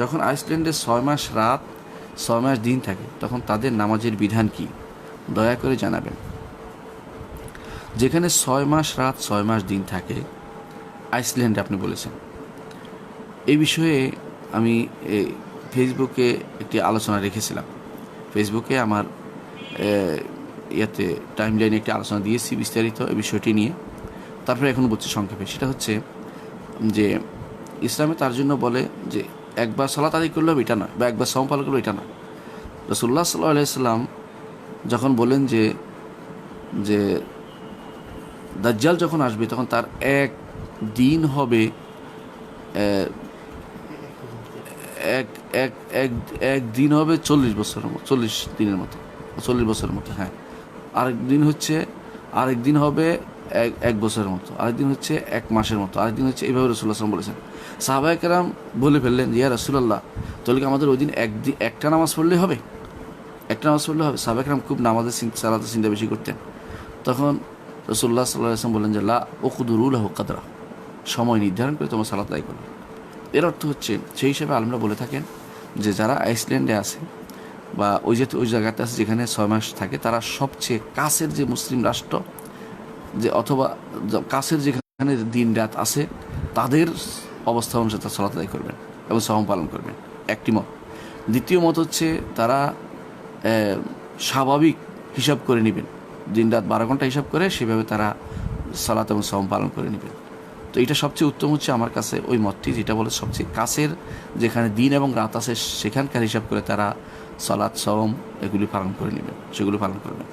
যখন আইসল্যান্ডে ছয় মাস রাত, ছয় মাস দিন থাকে, তখন তাদের নামাজের বিধান কি? দয়া করে জানাবেন। যেখানে ছয় মাস রাত, ছয় মাস দিন থাকে, আইসল্যান্ডে আপনি বলেছেন। এই বিষয়ে আমি ফেসবুকে একটি আলোচনা রেখেছিলাম। ফেসবুকে আমার ইয়াতে টাইম লাইনে একটি আলোচনা দিয়েছি বিস্তারিত এই বিষয়টি নিয়ে। তারপরে এখন বলছি সংক্ষেপে। সেটা হচ্ছে যে, ইসলামে তার জন্য বলে যে একবার সালাত আদায় করলেও এটা নয় বা একবার সম পালন করলেও এটা নয়। রসুল্লাহ সাল্লাহ আলাইসাল্লাম যখন বলেন যে যে দাজ্জাল যখন আসবে, তখন তার এক দিন হবে এক এক এক এক দিন হবে চল্লিশ বছরের মতো, চল্লিশ দিনের মতো, চল্লিশ বছরের মতো হ্যাঁ। আরেক দিন হচ্ছে, আরেক দিন হবে এক এক বছরের মতো আরেক দিন হচ্ছে এক মাসের মতো আরেক দিন হচ্ছে এইভাবে রসুল্লাহ আসলাম বলেছেন। সাহাবাহিকেরাম বলে ফেললেন ইয়া রসুল্লাহ তাহলে কি আমাদের ওই দিন একদিন একটা নামাজ পড়লেই হবে? একটা নামাজ পড়লে হবে। সাহাবাহিকেরাম খুব নামাজের সালাতের চিন্তা বেশি করতেন। তখন রসুল্লাহ সাল্লাহ আসলাম বললেন যে, লা ওকুদুরুল কাদরা, সময় নির্ধারণ করে তোমার সালাত আদায় করবে। এর অর্থ হচ্ছে, সেই হিসাবে আলমরা বলে থাকেন যে, যারা আইসল্যান্ডে আছে বা ওই যে, ওই জায়গাতে আছে যেখানে ছয় মাস থাকে, তারা সবচেয়ে কাছের যে মুসলিম রাষ্ট্র যে অথবা কাছের যেখানে দিন রাত আছে, তাদের অবস্থা অনুসারে তারা সালাত আদায় করবেন এবং সহম পালন করবেন। একটি মত। দ্বিতীয় মত হচ্ছে তারা স্বাভাবিক হিসাব করে নেবেন। দিন রাত বারো ঘণ্টা হিসাব করে সেভাবে তারা সালাত এবং সহম পালন করে নেবেন। তো এটা সবচেয়ে উত্তম হচ্ছে আমার কাছে ওই মতটি, যেটা বলে সবচেয়ে কাছের যেখানে দিন এবং রাত আছে সেখানকার হিসাব করে তারা সালাত সহম এগুলি পালন করে নেবেন, সেগুলি পালন করবেন।